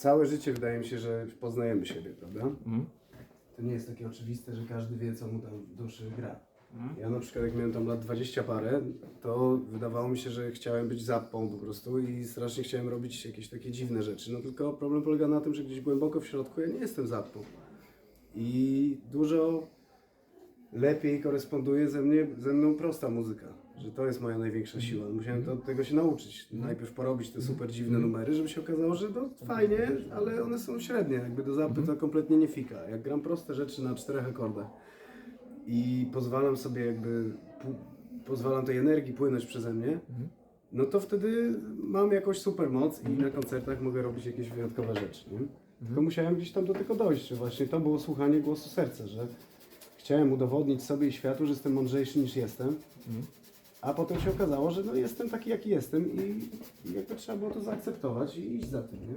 całe życie wydaje mi się, że poznajemy siebie, prawda? Mhm. To nie jest takie oczywiste, że każdy wie, co mu tam w duszy gra. Mhm. Ja na przykład jak miałem tam lat 20 parę, to wydawało mi się, że chciałem być zappą po prostu i strasznie chciałem robić jakieś takie dziwne rzeczy. No tylko problem polega na tym, że gdzieś głęboko w środku ja nie jestem zappą. I dużo lepiej koresponduje ze, mnie, ze mną prosta muzyka. Że to jest moja największa siła. Musiałem to, tego się nauczyć. Najpierw porobić te super dziwne numery, żeby się okazało, że to fajnie, ale one są średnie. Jakby do zapy to kompletnie nie fika. Jak gram proste rzeczy na czterech akordach i pozwalam sobie jakby, pozwalam tej energii płynąć przeze mnie, no to wtedy mam jakąś super moc i na koncertach mogę robić jakieś wyjątkowe rzeczy. Nie? Tylko musiałem gdzieś tam do tego dojść, że właśnie to było słuchanie głosu serca, że chciałem udowodnić sobie i światu, że jestem mądrzejszy niż jestem, a potem się okazało, że no jestem taki jaki jestem i, i jakby trzeba było to zaakceptować i iść za tym, nie?